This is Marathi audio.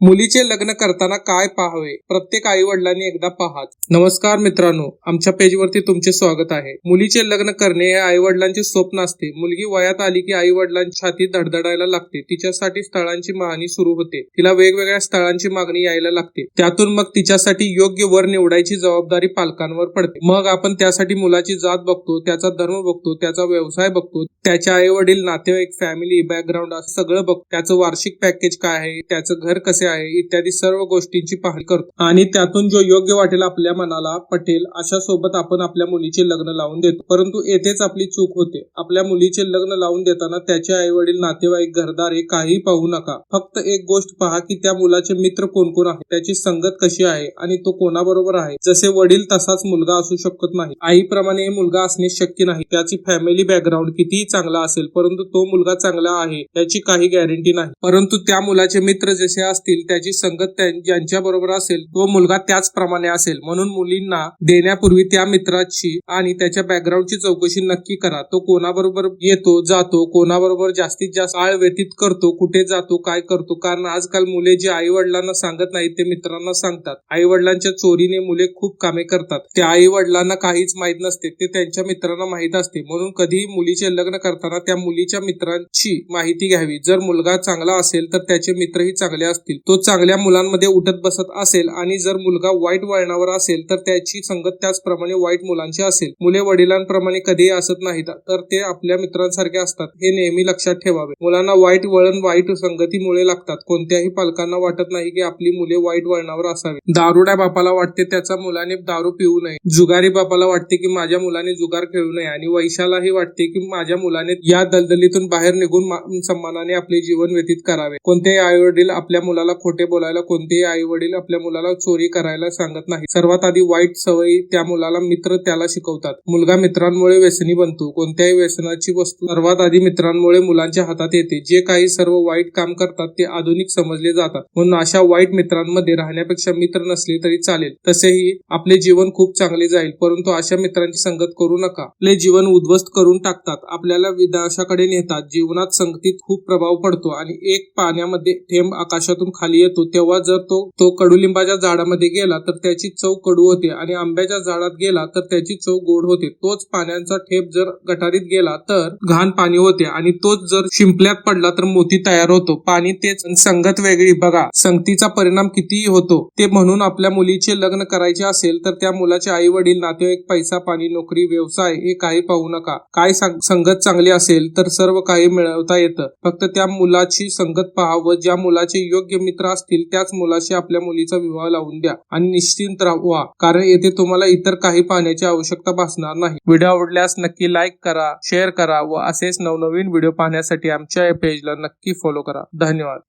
मुलीचे लग्न करताना काय पाहावे? प्रत्येक आई वडिलांनी एकदा पाहात. नमस्कार मित्रांनो आमच्या पेजवरती तुमचे स्वागत आहे. मुलीचे लग्न करणे हे आई वडिलांचे स्वप्न असते. मुलगी वयात आली की आई वडिलांची छाती धडधडायला लागते. तिच्यासाठी स्थळांची मागणी सुरू होते. तिला वेगवेगळ्या स्थळांची मागणी यायला लागते. त्यातून मग तिच्यासाठी योग्य वर निवडायची जबाबदारी पालकांवर पडते. मग आपण त्यासाठी मुलाची जात बघतो त्याचा धर्म बघतो त्याचा व्यवसाय बघतो त्याचे आई वडील नातेवाईक फॅमिली बॅकग्राऊंड असं सगळं बघ. त्याचं वार्षिक पॅकेज काय आहे? त्याचं घर कसे आहे? इत्यादी सर्व गोष्टींची पाहणी करतो. आणि त्यातून जो योग्य वाटेल आपल्या मनाला पटेल अशा सोबत आपण आपल्या मुलीचे लग्न लावून देतो. परंतु येथेच आपली चूक होते. आपल्या मुलीचे लग्न लावून देताना त्याचे आई वडील नातेवाईक घरदार हे काही पाहू नका. फक्त एक गोष्ट पहा की त्या मुलाचे मित्र कोण कोण आहे त्याची संगत कशी आहे? आणि तो कोणाबरोबर आहे? जसे वडील तसाच मुलगा असू शकत नाही. आईप्रमाणे हे मुलगा असणे शक्य नाही. त्याची फॅमिली बॅकग्राऊंड कितीही चांगला असेल परंतु तो मुलगा चांगला आहे याची काही गॅरंटी नाही. परंतु त्या मुलाचे मित्र जसे असतील त्याची संगत ज्यांच्या बरोबर असेल तो मुलगा त्याचप्रमाणे असेल. म्हणून मुलींना देण्यापूर्वी त्या मित्राची आणि त्याच्या बॅकग्राऊंडची चौकशी नक्की करा. तो कोणाबरोबर येतो जातो कोणाबरोबर जास्तीत जास्त आळ व्यतीत करतो कुठे जातो काय करतो कारण आजकाल मुले जे आई वडिलांना सांगत नाहीत ते मित्रांना सांगतात. आई वडिलांच्या चोरीने मुले खूप कामे करतात. त्या आई वडिलांना काहीच माहीत नसते ते त्यांच्या मित्रांना माहीत असते. म्हणून कधीही मुलीचे लग्न करताना त्या मुलीच्या मित्रांची माहिती घ्यावी. जर मुलगा चांगला असेल तर त्याचे मित्रही चांगले असतील. तो चांगल्या मुलांमध्ये उठत बसत असेल आणि जर मुलगा वाईट वळणावर असेल तर त्याची संगत त्याचप्रमाणे वाईट मुलांची असेल. मुले वडिलांप्रमाणे कधीही असत नाहीत तर ते आपल्या मित्रांसारखे असतात. हे नेहमी लक्षात ठेवावे. मुलांना वाईट वळण वाईट संगतीमुळे लागतात. कोणत्याही पालकांना वाटत नाही की आपली मुले वाईट वळणावर असावी. दारुड्या बापाला वाटते त्याचा मुलाने दारू पिऊ नये. जुगारी बापाला वाटते की माझ्या मुलाने जुगार खेळू नये आणि वैशालाही वाटते की माझ्या मुला मुलाने या दलदलीतून बाहेर निघून सन्मानाने आपले जीवन व्यतीत करावे. कोणतेही आई वडील आपल्या मुलाला खोटे बोलायला कोणतेही आई वडील आपल्या मुलाला चोरी करायला सांगत नाही सर्वात आधी वाईट सवयी त्या मुलाला मित्र त्याला शिकवतात. मुलगा मित्रांमुळे व्यसनी बनतो. कोणत्याही व्यसनाची वस्तू सर्वात आधी मित्रांमुळे मुलांच्या हातात येते. जे काही सर्व वाईट काम करतात ते आधुनिक समजले जातात. म्हणून अशा वाईट मित्रांमध्ये राहण्यापेक्षा मित्र नसले तरी चालेल. तसेही आपले जीवन खूप चांगले जाईल. परंतु अशा मित्रांची संगत करू नका. आपले जीवन उद्ध्वस्त करून टाकतात. आपल्या आपल्याला विनाशाकडे नेतात. जीवनात संगतीत खूप प्रभाव पडतो आणि एक पाण्यामध्ये थेंब आकाशातून खाली येतो. तेव्हा जर तो तो कडुलिंबाच्या झाडामध्ये गेला तर त्याची चव कडू होते आणि आंब्याच्या झाडात गेला तर त्याची चव गोड होते. तोच पाण्याचा ठेप जर गटारीत गेला तर घाण पाणी होते आणि तोच जर शिंपल्यात पडला तर मोती तयार होतो. पाणी तेच संगत वेगळी. बघा संगतीचा परिणाम कितीही होतो ते म्हणून आपल्या मुलीचे लग्न करायचे असेल तर त्या मुलाचे आई वडील नातेवाईक पैसा पाणी नोकरी व्यवसाय हे काही पाहू नका. काय संगत चांगली असेल तर सर्व काही मिळवता येतं. फक्त त्या मुलाची संगत पहा व ज्या मुलाचे योग्य मित्र असतील त्याच मुलाशी आपल्या मुलीचा विवाह लावून द्या आणि निश्चिंत राहा कारण येथे तुम्हाला इतर काही पाहण्याची आवश्यकता भासणार नाही. व्हिडिओ आवडल्यास नक्की लाईक करा शेअर करा व असेच नवनवीन व्हिडिओ पाहण्यासाठी आमच्या या पेजला नक्की फॉलो करा. धन्यवाद.